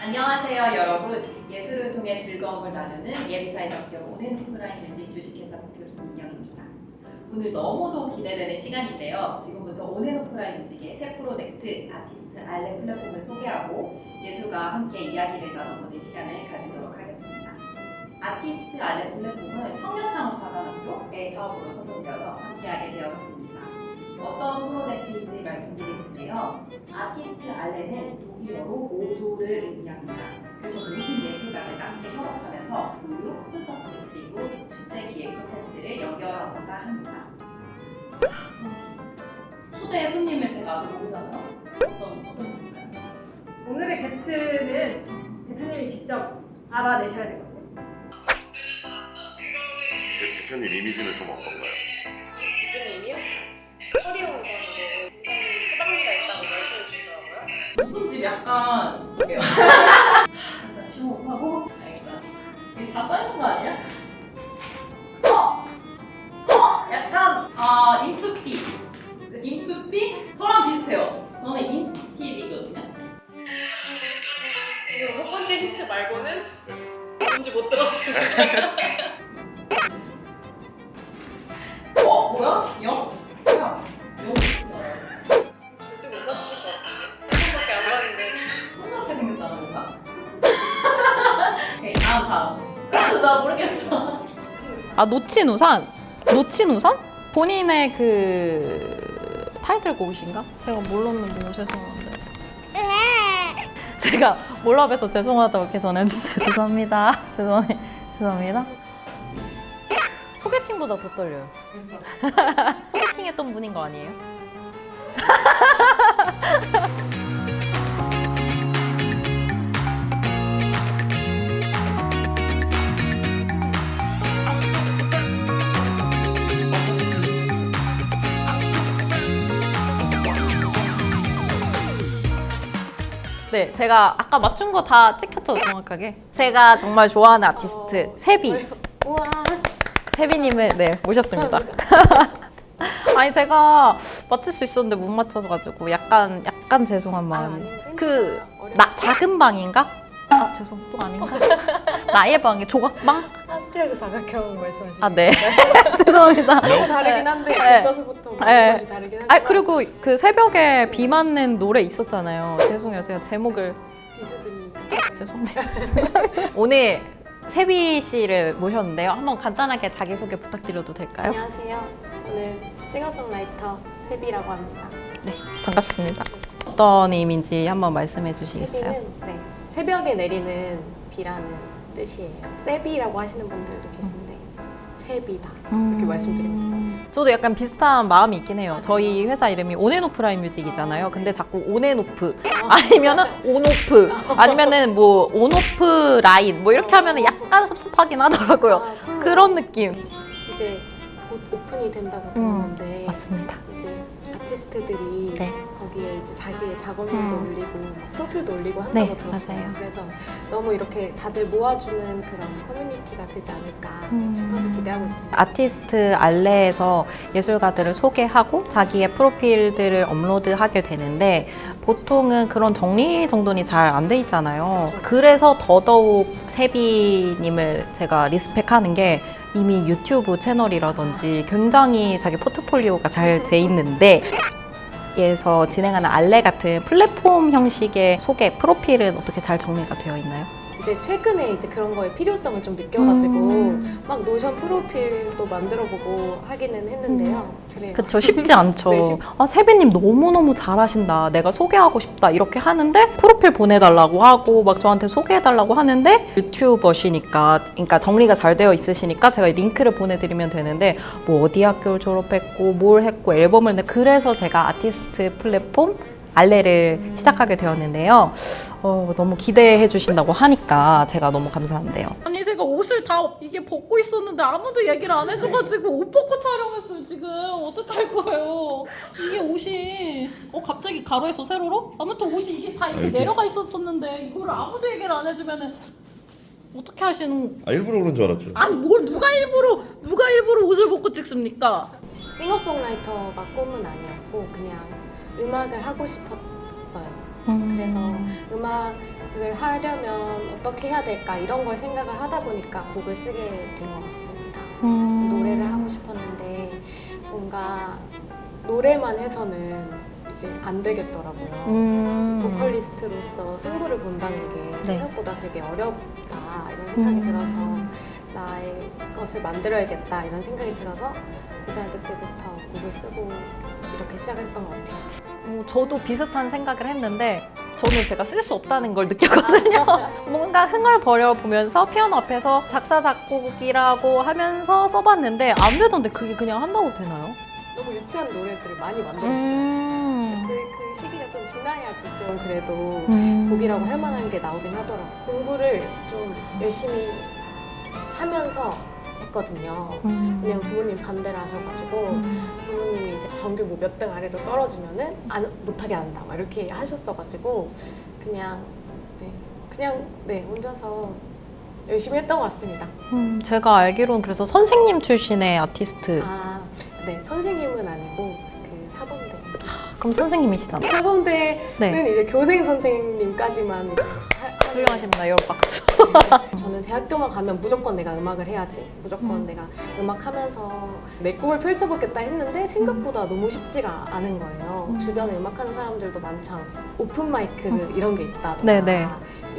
안녕하세요 여러분. 예술을 통해 즐거움을 나누는 예비사의 적격 오는 오프라인 뮤직 주식회사 대표 김민경입니다. 오늘 너무도 기대되는 시간인데요. 지금부터 온앤 오프라인 뮤직의 새 프로젝트 아티스트 알레 플랫폼을 소개하고 예술가와 함께 이야기를 나눠보는 시간을 가지도록 하겠습니다. 아티스트 알레 플랫폼은 청년 창업사관학교의 사업으로 선정되어서 함께하게 되었습니다 어떤 프로젝트인지 말씀드릴 텐데요 아티스트 알레는 독일어로 모두를 의미합니다. 그래서 모든 예술가들과 함께 협업하면서 교육, 콘서트 그리고 주제 기획 콘텐츠를 연결하고자 합니다. 초대 손님을 제가 아직 모르잖아요. 어떤 어떤 분인가요? 오늘의 게스트는 대표님이 직접 알아내셔야 되거든요. 제 대표님 이미지는 좀 어떤가요? 대표님이요? 커리어우먼으로 굉장히 포장미가 있다고 말씀해 주시더라고요. 누군지 약간 볼게요. 일단 심호흡하고 알겠다. 이게 다 써있는 거 아니야? 어! 어! 약간 아 인프피 인프피? 저랑 비슷해요. 저는 인팁이거든요. 그래서 첫 번째 힌트 말고는 뭔지 못 들었습니 오케이 다음 다음. 나 모르겠어. 아 놓친 우산? 놓친 우산? 본인의 그 타이틀곡이신가? 제가 몰랐는데 너무 죄송한데 제가 몰라봬서 죄송하다고 이렇게 전해주세요 죄송합니다 죄송합니다 죄송합니다 소개팅보다 더 떨려요 소개팅 했던 분인 거 아니에요? 네, 제가 아까 맞춘 거 다 찍혔죠, 정확하게. 제가 정말 좋아하는 아티스트 세비, 우와. 세비님을 네 모셨습니다. 아니 제가 맞출 수 있었는데 못 맞춰가지고 약간 약간 죄송한 마음이. 그 나 작은 방인가? 아 죄송 또 아닌가? 나의 방이 조각방? 아, 스테어즈 사각형 말씀하시는 아 네. 죄송합니다. 너무 다르긴 한데 네. 글자수부터 네. 것이 다르긴 하지만 아 그리고 그 새벽에 비 맞는 노래 있었잖아요. 죄송해요, 제가 제목을 비스듬히 죄송합니다. 오늘 세비 씨를 모셨는데요. 한번 간단하게 자기 소개 부탁드려도 될까요? 안녕하세요. 저는 싱어송라이터 세비라고 합니다. 네, 반갑습니다. 어떤 의미인지 한번 말씀해 주시겠어요? 세비는 네, 새벽에 내리는 비라는 뜻이에요. 세비라고 하시는 분들도 계신데 세비다 이렇게. 음. 저도 약간 비슷한 마음이 있긴 해요. 저희 회사 이름이 온앤오프 라인 뮤직이잖아요. 근데 자꾸 온앤오프 아니면은 온오프 아니면은 뭐 온오프 라인 뭐 이렇게 하면은 약간 섭섭하긴 하더라고요. 아, 그런 느낌. 이제 곧 오픈이 된다고 들었는데. 이제 아티스트들이 네. 거기에 이제 자기의 작업물도 음. 올리고 막 프로필도 올리고 한다고 네, 들었어요. 맞아요. 그래서 너무 이렇게 다들 모아주는 그런 커뮤니티가 되지 않을까 음. 싶어서 기대하고 있습니다. 아티스트 알레에서 예술가들을 소개하고 자기의 프로필들을 업로드하게 되는데 보통은 그런 정리 정돈이 잘 안 돼 있잖아요. 그래서 더더욱 세비님을 제가 리스펙하는 게 이미 유튜브 채널이라든지 굉장히 자기 포트폴리오가 잘 돼 있는데 에서 진행하는 알레 같은 플랫폼 형식의 소개 프로필은 어떻게 잘 정리가 되어 있나요? 이제 최근에 이제 그런 거에 필요성을 좀 느껴가지고 음. 막 노션 프로필도 만들어보고 하기는 했는데요. 그래요. 그쵸 쉽지 않죠. 네, 쉽- 아 세비님 너무 너무 잘하신다. 내가 소개하고 싶다 이렇게 하는데 프로필 보내달라고 하고 막 저한테 소개해달라고 하는데 유튜버시니까 그러니까 정리가 잘 되어 있으시니까 제가 링크를 보내드리면 되는데 뭐 어디 학교를 졸업했고 뭘 했고 앨범을 내 그래서 제가 아티스트 플랫폼 알레를 음. 시작하게 되었는데요. 어, 너무 기대해 주신다고 하니까 제가 너무 감사한데요. 아니 제가 옷을 다 이게 벗고 있었는데 아무도 얘기를 안 해줘가지고 옷 벗고 촬영했어요 지금 어떡할 거예요 이게 옷이 어 갑자기 가로에서 세로로? 아무튼 옷이 이게 다 이렇게 이렇게. 내려가 있었었는데 이거를 아무도 얘기를 안 해주면은 어떻게 하시는 아 일부러 그런 줄 알았죠. 아니 뭘 누가 일부러 누가 일부러 옷을 벗고 찍습니까? 싱어송라이터가 꿈은 아니었고 그냥 음악을 하고 싶었어요. 그래서 음악을 하려면 어떻게 해야 될까 이런 걸 생각을 하다 보니까 곡을 쓰게 된 것 같습니다. 음. 노래를 하고 싶었는데 뭔가 노래만 해서는 이제 안 되겠더라고요. 음. 보컬리스트로서 승부를 본다는 게 네. 생각보다 되게 어렵다 이런 생각이 음. 들어서 나의 것을 만들어야겠다 이런 생각이 들어서 고등학교 때부터 곡을 쓰고 이렇게 시작을 했던 것 같아요. 어, 저도 비슷한 생각을 했는데 저는 제가 쓸 수 없다는 걸 느꼈거든요. 뭔가 흥얼거려 보면서 피아노 앞에서 작사 작곡이라고 하면서 써봤는데 안 되던데 그게 그냥 한다고 되나요? 너무 유치한 노래들을 많이 만들었어요. 음. 그, 그 시기가 좀 지나야지 좀 그래도 음. 곡이라고 할 만한 게 나오긴 하더라고요. 공부를 좀 열심히 하면서 했거든요. 음. 왜냐면 부모님 반대를 하셔가지고 음. 부모님이 이제 전교 뭐 몇 등 아래로 떨어지면은 안, 못하게 한다 막 이렇게 하셨어가지고 그냥 네 그냥 네 혼자서 열심히 했던 것 같습니다. 음, 제가 알기로는 그래서 선생님 출신의 아티스트. 아, 네 선생님은 아니고 그 사범대 그럼 선생님이시잖아요. 사범대는 네. 이제 교생 선생님까지만 하- 훌륭하십니다. 열 박수. 저는 대학교만 가면 무조건 내가 음악을 해야지. 무조건 음. 내가 음악 하면서 내 꿈을 펼쳐보겠다 했는데 생각보다 너무 쉽지가 않은 거예요. 음. 주변에 음악하는 사람들도 많지 않고 오픈 마이크 이런 게 있다. 네네.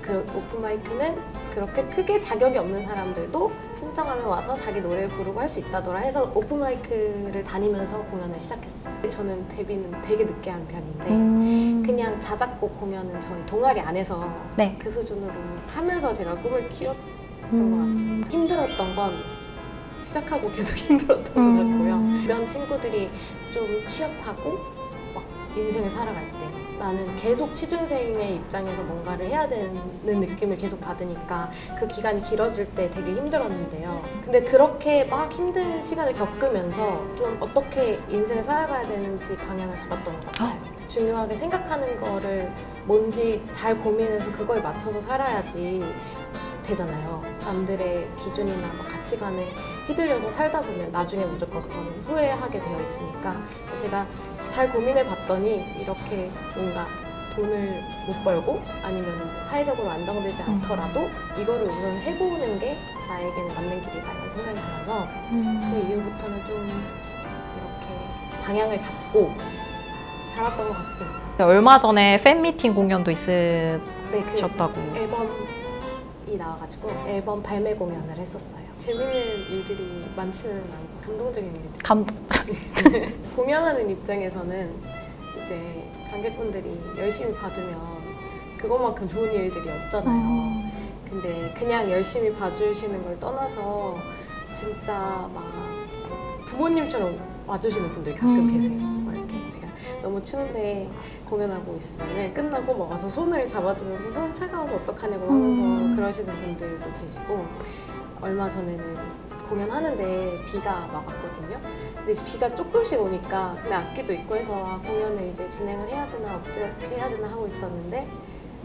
그 오픈 마이크는 그렇게 크게 자격이 없는 사람들도 신청하면 와서 자기 노래를 부르고 할 수 있다더라 해서 오픈 마이크를 다니면서 공연을 시작했어요. 저는 데뷔는 되게 늦게 한 편인데 음. 그냥 자작곡 공연은 저희 동아리 안에서 네. 그 수준으로 하면서 제가 꿈을 키웠던 음. 것 같습니다. 힘들었던 건 시작하고 계속 힘들었던 음. 것 같고요. 주변 친구들이 좀 취업하고 막 인생을 살아갈 때 나는 계속 취준생의 입장에서 뭔가를 해야 되는 느낌을 계속 받으니까 그 기간이 길어질 때 되게 힘들었는데요. 근데 그렇게 막 힘든 시간을 겪으면서 좀 어떻게 인생을 살아가야 되는지 방향을 잡았던 것 같아요. 중요하게 생각하는 거를 뭔지 잘 고민해서 그거에 맞춰서 살아야지 되잖아요. 남들의 기준이나 막 가치관에 휘둘려서 살다 보면 나중에 무조건 그거는 후회하게 되어 있으니까 제가 잘 고민해 봤더니 이렇게 뭔가 돈을 못 벌고 아니면 사회적으로 안정되지 음. 않더라도 이거를 우선 해보는 게 나에게는 맞는 길이다 이런 생각이 들어서 그 음. 이후부터는 좀 이렇게 방향을 잡고 살았던 것 같습니다. 얼마 전에 팬 미팅 공연도 있으셨다고. 네, 그 앨범 이 나와가지고 앨범 발매 공연을 했었어요. 재밌는 일들이 많지는 않고 감동적인 일들. 감동. 공연하는 입장에서는 이제 관객분들이 열심히 봐주면 그것만큼 좋은 일들이 없잖아요. 음. 근데 그냥 열심히 봐주시는 걸 떠나서 진짜 막 부모님처럼 와주시는 분들이 가끔 음. 계세요. 너무 추운데 공연하고 있으면 끝나고 막 와서 손을 잡아주면서 손 차가워서 어떡하냐고 하면서 음. 그러시는 분들도 계시고 얼마 전에는 공연하는데 비가 막 왔거든요. 근데 이제 비가 조금씩 오니까 근데 악기도 있고 해서 아, 공연을 이제 진행을 해야 되나 어떻게 해야 되나 하고 있었는데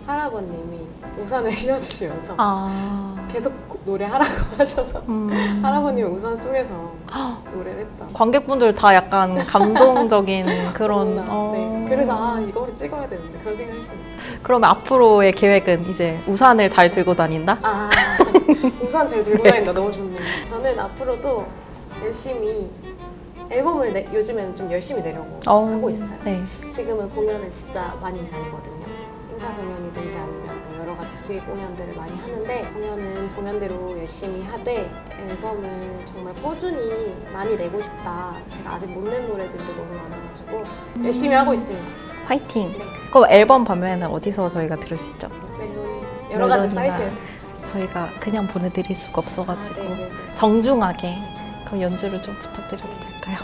할아버님이 우산을 씌워주시면서 아. 계속 고- 노래하라고 하셔서 음. 할아버님이 우산 속에서 노래를 했다. 관객분들 다 약간 감동적인 그런. 너무나, 어. 네. 그래서 아 이거를 찍어야 되는데 그런 생각을 했습니다. 그러면 앞으로의 계획은 이제 우산을 잘 들고 다닌다? 아 우산 잘 들고 다닌다 너무 좋네요. 저는 앞으로도 열심히 앨범을 내, 요즘에는 좀 열심히 내려고 어. 하고 있어요. 네. 지금은 공연을 진짜 많이 다니거든요. 행사 공연이든지 아니면 뭐 여러 가지 기획 공연들을 많이 하는데 공연은 공연대로 열심히 하되 앨범을 정말 꾸준히 많이 내고 싶다. 제가 아직 못 낸 노래들도 너무 많아가지고 열심히 하고 있습니다. 화이팅! 네. 그럼 앨범 발매는 어디서 저희가 들을 수 있죠? 멜론이 여러 가지 멜론이나 사이트에서 저희가 그냥 보내드릴 수가 없어가지고 아, 네네네. 정중하게 그럼 연주를 좀 부탁드려도 될까요?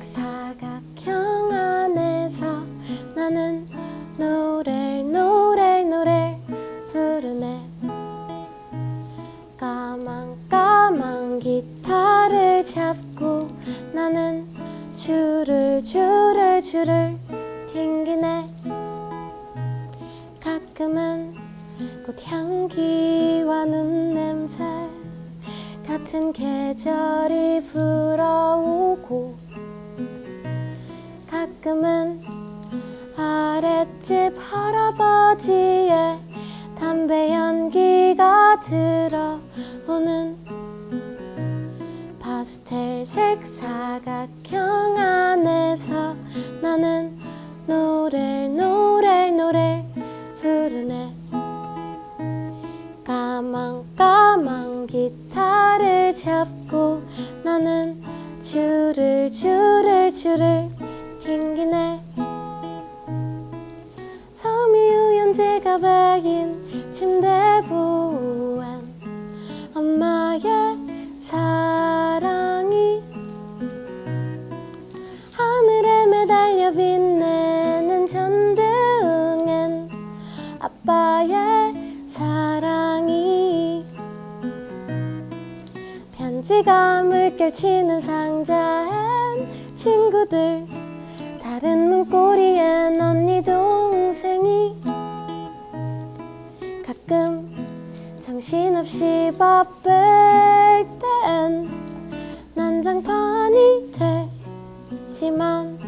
사각형 안에서 나는 노래 노래 노래 부르네. 까만 까만 기타를 잡고 나는 줄을 줄을 줄을 튕기네. 가끔은 꽃향기와 눈 냄새 같은 계절이 불어오고 가끔은 아랫집 할아버지의 담배 연기가 들어오는 파스텔색 사각형 안에서 나는 노래 노래 노래 부르네. 까망까망 기타를 잡고 나는 줄을 줄을 줄을 섬유유연제가 백인 침대 보안. 엄마의 사랑이 하늘에 매달려 빛내는 전등엔 아빠의 사랑이 편지가 물결 치는 상자엔 친구들 다른 문고리엔 언니 동생이 가끔 정신없이 바쁠 땐 난장판이 되지만